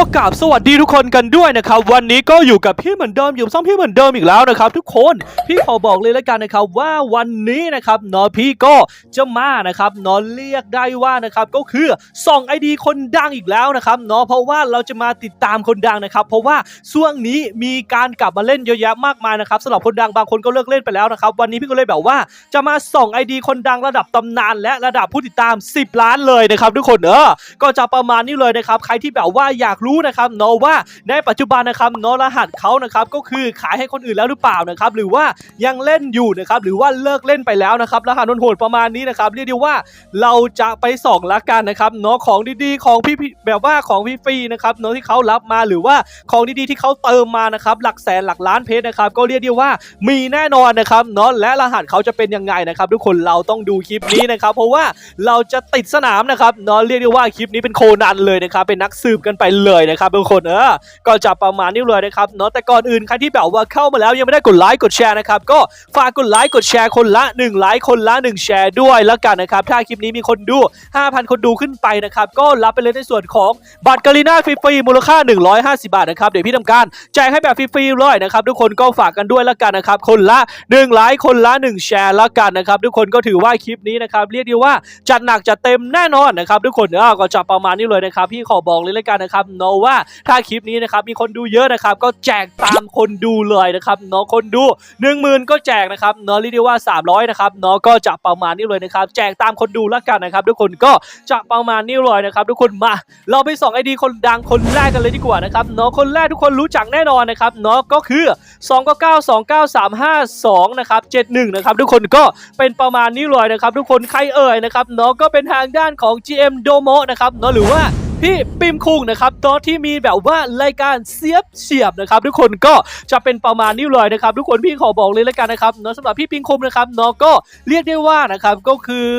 ก็กราบสวัสดีทุกคนกันด้วยนะครับวันนี้ก็อยู่กับพี่เหมือนเดิมอยู่ซ่อมพี่เหมือนเดิมอีกแล้วนะครับทุกคนพี่ขอบอกเลยแล้วกันนะครับว่าวันนี้นะครับเนาะพี่ก็จะมานะครับเนาะเรียกได้ว่านะครับก็คือส่องไอดีคนดังอีกแล้วนะครับเนาะเพราะว่าเราจะมาติดตามคนดังนะครับ เพราะว่าช่วงนี้มีการกลับมาเล่นเยอะแยะมากมายนะครับสำหรับคนดังบางคนก็เลิกเล่นไปแล้วนะครับวันนี้พี่ก็เลยแบบว่าจะมาส่องไอดีคนดังระดับตำนาน และระดับผู้ติดตาม 10 ล้านเลยนะครับทุกคนเออก็จะประมาณนี้เลยนะครับใครที่แบบว่าอยากรูู้้นะครับเนาะว่าในปัจจุบันนะครับเนาะรหัสเขานะครับก็คือขายให้คนอื่นแล้วหรือเปล่านะครับหรือว่ายังเล่นอยู่นะครับหรือว่าเลิกเล่นไปแล้วนะครับรหัสโหดประมาณนี้นะครับเรียกได้ว่าเราจะไปส่องละกันนะครับเนาะของดีๆ ของพี่แบบว่าของพี่ฟรีนะครับเนาะที่เขารับมาหรือว่าของดีๆที่เขาเติมมานะครับหลักแสนหลักล้านเพชรนะครับก็เรียกได้ว่ามีแน่นอนนะครับเนาะและรหัสเขาจะเป็นยังไงนะครับทุกคนเราต้องดูคลิปนี้นะครับเพราะว่าเราจะติดสนามนะครับเนาะเรียกได้ว่าคลิปนี้เป็นโคนันเลยนะครับเป็นนักสืบกันไปเลยนะครับทุกคนเออก็จะประมาณนี้เลยนะครับเนาะแต่ก่อนอื่นใครที่แบบว่าเข้ามาแล้วยังไม่ได้กดไลค์กดแชร์นะครับก็ฝากกดไลค์กดแชร์คนละ1ไลค์คนละ 1 แชร์ด้วยแล้วกันนะครับถ้าคลิปนี้มีคนดู 5,000 คนดูขึ้นไปนะครับก็รับไปเลยในส่วนของบัตรกาลิน่าฟรีๆมูลค่า 150 บาทนะครับเดี๋ยวพี่ทำการแจกให้แบบฟรีๆเลยนะครับทุกคนก็ฝากกันด้วยแล้วกันนะครับคนละ1ไลค์คนละ 1 แชร์แล้วกันนะครับทุกคนก็ถือว่าคลิปนี้นะครับเรียกได้ว่าจัดหนักจัดเต็มแน่นอนนะครับทุกคนเออก็จะประมาณนี้เลยนะครับพี่ขอบอกเลยแล้วกันนะครับเนาะว่าถ้าคลิปนี้นะครับมีคนดูเยอะนะครับก็แจกตามคนดูเลยนะครับเนาะคนดู 10,000 ก็แจกนะครับเนาะเรียกได้ว่า 300นะครับเนาะก็จะประมาณนี้เลยนะครับแจกตามคนดูแล้วกันนะครับทุกคนก็จะประมาณนี้เลยนะครับทุกคนมาเราไปส่องไอดีคนดังคนแรกกันเลยดีกว่านะครับเนาะคนแรกทุกคนรู้จักแน่นอนนะครับเนาะก็คือ2992932นะครับ71นะครับทุกคนก็เป็นประมาณนี้เลยนะครับทุกคนใครเอ่ยนะครับเนาะก็เป็นทางด้านของ GM Domo นะครับเนาะหรือว่า พี่ปิมคุงนะครับตอนที่มีแบบว่ารายการเสียบเฉียบนะครับ ทุกคนก็จะเป็นประมาณนี้เลยนะครับ ทุกคนพี่ขอบอกเลยแล้วกันนะครับเนาะสำหรับพี่ปิงคุงนะครับเนาะก็เรียกได้ว่านะครับก็คือ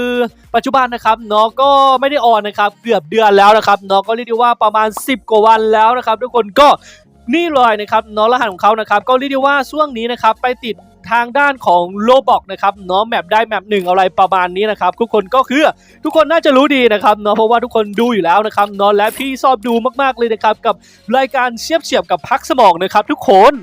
ปัจจุบันนะครับเนาะก็ไม่ได้ออนนะครับเกือบเดือนแล้วนะครับเนาะก็เรียกได้ว่าประมาณ 10 กว่าวันแล้วนะครับ ทุกคนก็นี่เลยนะครับเนาะรหัสของเขานะครับก็เรียกได้ว่าช่วงนี้นะครับไปติด ทางด้านของโลบอกนะครับเนาะแมปได้แมปหนึ่งอะไรประมาณนี้นะครับทุกคนก็คือทุกคนน่าจะรู้ดีนะครับเนาะเพราะว่าทุกคนดูอยู่แล้วนะครับเนาะและพี่ชอบดูมากๆเลยนะครับกับรายการเชียบเฉียบกับพักสมองนะครับทุกคน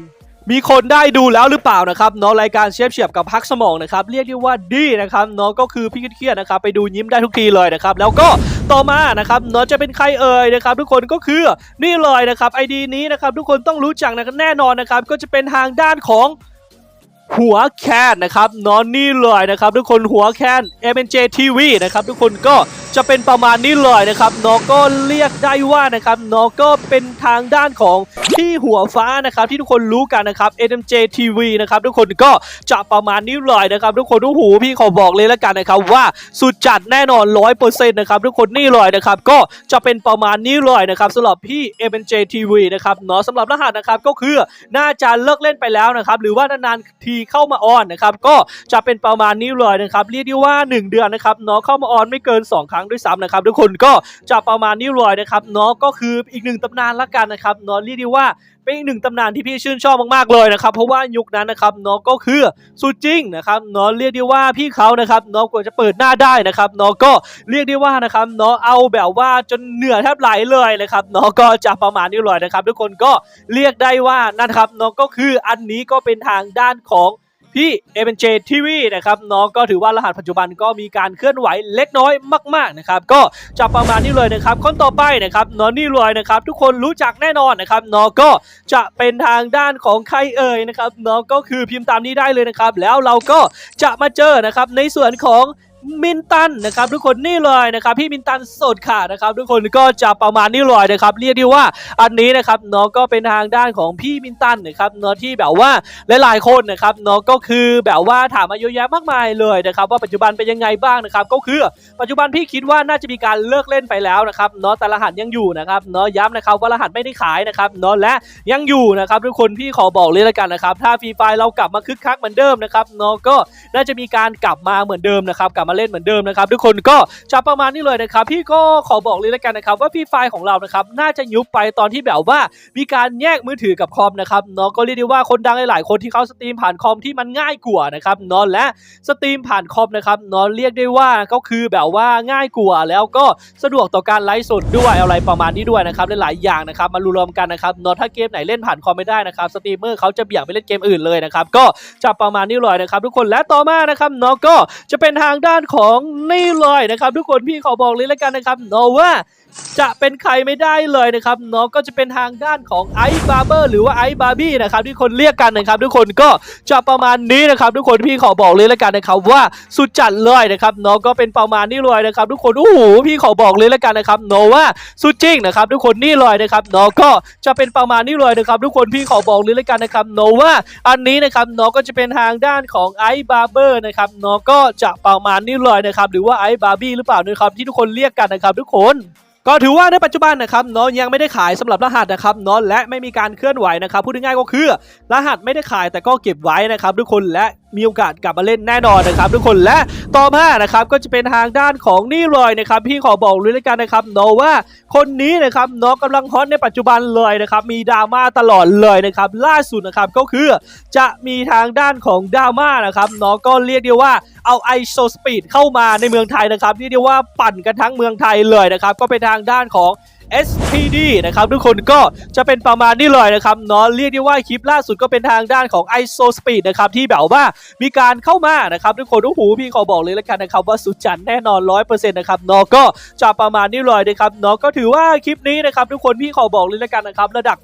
มีคนได้ดูแล้วหรือเปล่านะครับเนาะรายการเชียบเฉียบกับพักสมองนะครับเรียกได้ว่าดีนะครับเนาะก็คือพี่เครียดนะครับไปดูยิ้มได้ทุกทีเลยนะครับแล้วก็ต่อมานะครับเนาะจะเป็นใครเอ่ยนะครับทุกคนก็คือนี่เลยนะครับไอดีนี้นะครับทุกคนต้องรู้จักนะแน่นอนนะครับก็จะเป็นทางด้านของ หัวแคนนะครับนอนนี่เลยนะครับทุกคนหัวแคน m n j TV นะครับทุกคนก็ จะเป็นประมาณนี้เลยนะครับน้องก็เรียกได้ว่านะครับน้องก็เป็นทางด้านของพี่หัวฟ้านะครับที่ทุกคนรู้กันนะครับ NMJ TV นะครับทุกคนก็จะประมาณนี้เลยนะครับทุกคนโอ้โหพี่ขอบอกเลยแล้วกันนะครับว่าสุดจัดแน่นอน100%นะครับทุกคนนี่เลยนะครับก็จะเป็นประมาณนี้เลยนะครับสำหรับพี่ MNJ TV นะครับเนาะสำหรับรหัสนะครับก็คือน่าจะเลิกเล่นไปแล้วนะครับหรือว่านานๆทีเข้ามาออนนะครับก็จะเป็นประมาณนี้เลยนะครับเรียกได้ว่า 1 เดือนนะครับเนาะเข้ามาออนไม่เกิน 2 ครั้งด้วยซ้ำนะครับทุกคนก็จะประมาณนี้เลยนะครับเนาะก็คืออีกหนึ่งตำนานละกันนะครับเนาะเรียกได้ว่าเป็นอีกหนึ่งตำนานที่พี่ชื่นชอบมากๆเลยนะครับเพราะว่ายุคนั้นนะครับเนาะก็คือสุดจริงนะครับเนาะเรียกได้ว่าพี่เขานะครับเนาะกว่าจะเปิดหน้าได้นะครับเนาะก็เรียกได้ว่านะครับเนาะเอาแบบว่าจนเหนื่อยแทบไหลเลยนะครับเนาะก็จะประมาณนี้เลยนะครับ ทุกคนก็เรียกได้ว่านะครับเนาะก็คืออันนี้ก็เป็นทางด้านของ พี่เอเ j นเจทีวีนะครับน้องก็ถือว่ารหัสปัจจุบันก็มีการเคลื่อนไหวเล็กน้อยมากๆนะครับก็จะประมาณนี้เลยนะครับคนต่อไปนะครับน้องนี่รวยนะครับทุกคนรู้จักแน่นอนนะครับน้องก็จะเป็นทางด้านของใครเอ่ยนะครับน้องก็คือพิมพ์ตามนี้ได้เลยนะครับแล้วเราก็จะมาเจอนะครับในส่วนของ มินตันนะครับทุกคนนี่เลยนะครับพี่มินตันสดค่ะนะครับทุกคนก็จะประมาณนี้เลยนะครับเรียกได้ว่าอันนี้นะครับเน้องก็เป็นทางด้านของพี่มินตันนะครับเนาะที่แบบว่าหลายๆคนนะครับเนาะก็คือแบบว่าถามมาเยอะแยะมากมายเลยนะครับว่าปัจจุบันเป็นยังไงบ้างนะครับก็คือปัจจุบันพี่คิดว่าน่าจะมีการเลิกเล่นไปแล้วนะครับเนาะแต่รหัสยังอยู่นะครับเนาะย้ำนะครับว่ารหัสไม่ได้ขายนะครับเนาะและยังอยู่นะครับทุกคนพี่ขอบอกเลยละกันนะครับถ้าฟรีไฟเรากลับมาคึกคักเหมือนเดิมนะครับเนาะก็น่าจะมีการกลับมาเหมือนเดิมนะครับกลับมาเล่นเหมือนเดิมนะครับทุกคนก็จะประมาณนี้เลยนะครับพี่ก็ขอบอกเลยแล้วกันนะครับว่าพี่ไฟล์ของเรานะครับน่าจะยุบไปตอนที่แบบว่ามีการแยกมือถือกับคอมนะครับเนาะก็เรียกได้ว่าคนดังหลายๆคนที่เขาสตรีมผ่านคอมที่มันง่ายกว่านะครับเนาะและสตรีมผ่านคอมนะครับเนาะเรียกได้ว่าก็คือแบบว่าง่ายกว่าแล้วก็สะดวกต่อการไลฟ์สดด้วยอะไรประมาณนี้ด้วยนะครับหลายๆอย่างนะครับมารวมๆกันนะครับเนาะถ้าเกมไหนเล่นผ่านคอมไม่ได้นะครับสตรีมเมอร์เขาจะเบี่ยงไปเล่นเกมอื่นเลยนะครับก็จะประมาณนี้เลยนะครับทุกคนและต่อมานะครับเนาะก็จะเป็นทางด้านของนี่เลยนะครับ ทุกคนพี่ขอบอกเลยแล้วกันนะครับเนว่าจะเป็นใครไม่ได้เลยนะครับเนาะก็จะเป็นทางด้านของไอซ์บาร์เบอร์หรือว่าไอซ์บาร์บี้นะครับที่คนเรียกกันนะครับ ทุกคนก็จะประมาณนี้นะครับ ทุกคนพี่ขอบอกเลยแล้วกันนะครับว่าสุดจัดเลยนะครับเนาะก็เป็นประมาณนี้เลยนะครับ ทุกคนโอ้โหพี่ขอบอกเลยแล้วกันนะครับเนาะว่าสุดจริงนะครับ ทุกคนนี่เลยนะครับเนาะก็จะเป็นประมาณนี้เลยนะครับ ทุกคนพี่ขอบอกเลยแล้วกันนะครับเนาะว่าอันนี้นะครับเนาะก็จะเป็นทางด้านของไอซ์บาร์เบอร์นะครับเนาะก็จะประมาณนี้ลอยนะครับหรือว่าไอซ์บาร์บี้หรือเปล่านะครับที่ทุกคนเรียกกันนะครับทุกคนก็ถือว่าในปัจจุบันนะครับเนาะยังไม่ได้ขายสำหรับรหัสนะครับเนาะและไม่มีการเคลื่อนไหวนะครับพูดง่ายๆก็คือ รหัสไม่ได้ขายแต่ก็เก็บไว้นะครับทุกคนและ มีโอกาสกลับมาเล่นแน่นอนนะครับทุกคนและต่อมานะครับก็จะเป็นทางด้านของนี่เลยนะครับพี่ขอบอกเลยล้วกันนะครับเนว่าคนนี้นะครับเนาะกำลังฮอตในปัจจุบันเลยนะครับมีดราม่าตลอดเลยนะครับล่าสุดนะครับก็คือจะมีทางด้านของดราม่านะครับเนาะก็เรียกได้ว่าเอาไอโซสปีดเข้ามาในเมืองไทยนะครับเรียกได้ว่าปั่นกันทั้งเมืองไทยเลยนะครับก็เป็นทางด้านของ SPD นะครับทุกคนก็จะเป็นประมาณนี้เลยนะครับเนาะเรียกได้ว่าคลิปล่าสุดก็เป็นทางด้านของ ISO Speed นะครับที่แบบว่ามีการเข้ามานะครับทุกคนโอ้โหพี่ขอบอกเลยแล้วกันนะครับว่าสุดจัดแน่นอน100%นะครับเนาะก็จะประมาณนี้เลยนะครับเนาะก็ถือว่าคลิปนี้นะครับทุกคนพี่ขอบอกเลยแล้วกันนะครับระดับ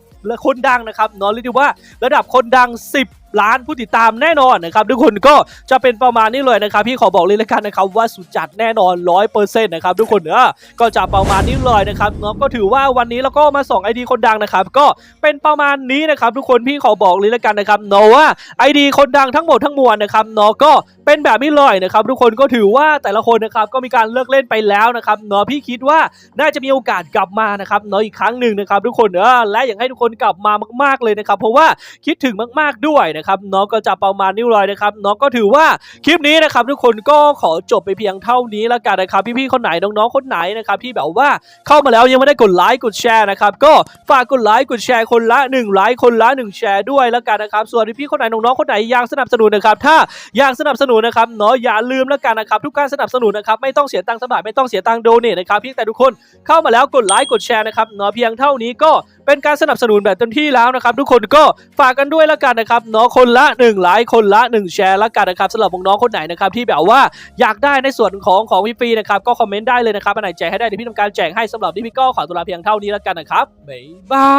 คนดังนะครับเนาะเรียกได้ว่าระดับคนดัง 10 ล้านผู้ติดตามแน่นอนนะครับทุกคนก็จะเป็นประมาณนี้เลยนะครับพี่ขอบอกเลยแล้วกันนะครับว่าสุดจัดแน่นอน100%นะครับทุกคนเนอก็จะประมาณนี้เลยนะครับเนาะก็ถือว่าวันนี้เราก็มาส่งไอดีคนดังนะครับก็เป็นประมาณนี้นะครับทุกคนพี่ขอบอกเลยแล้วกันนะครับเนาะว่าไอดีคนดังทั้งหมดทั้งมวลนะครับเนาะก็เป็นแบบนี้เลยนะครับทุกคนก็ถือว่าแต่ละคนนะครับก็มีการเลิกเล่นไปแล้วนะครับเนาะพี่คิดว่าน่าจะมีโอกาสกลับมานะครับเนาะอีกครั้งหนึ่งนะครับทุกคนเนอและอยากให้ทุกคนกลับมามาก ๆเลยนะครับเพราะว่าคิดถึงมาก ๆด้วยนะครับเนาะก็จะประมาณนี้เลยนะครับเนาะก็ถือว่าคลิปนี้นะครับทุกคนก็ขอจบไปเพียงเท่านี้แล้วกันนะครับพี่ๆคนไหนน้องๆคนไหนนะครับที่แบบว่าเข้ามาแล้วยังไม่ได้กดไลค์กดแชร์นะครับก็ฝากกดไลค์กดแชร์คนละ1ไลค์คนละ1แชร์ด้วยแล้วกันนะครับส่วนพี่ๆคนไหนน้องๆคนไหนอยากสนับสนุนนะครับถ้าอยากสนับสนุนนะครับเนาะอย่าลืมแล้วกันนะครับทุกการสนับสนุนนะครับไม่ต้องเสียตังค์สมัครไม่ต้องเสียตังค์โดเนทนะครับเพียงแต่ทุกคนเข้ามาแล้วกดไลค์กดแชร์นะครับเนาะเพียงเท่านี้ก็เป็นการสนับสนุนแบบเต็มที่แล้วนะครับทุกคนก็ฝากกันด้วยแล้วกันนะครับเนาะคนละ1ไลค์คนละ 1 แชร์แล้วกันนะครับสำหรับน้องๆคนไหนนะครับที่แบบว่าอยากได้ในส่วนของของพี่ฟรีนะครับก็คอมเมนต์ได้เลยนะครับอันไหนแจกให้ได้เดี๋ยวพี่ทำการแจกให้สำหรับที่พี่ก็ขอตัวลาเพียงเท่านี้แล้วกันนะครับบ๊ายบา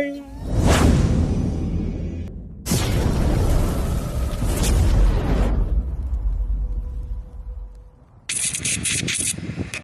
ย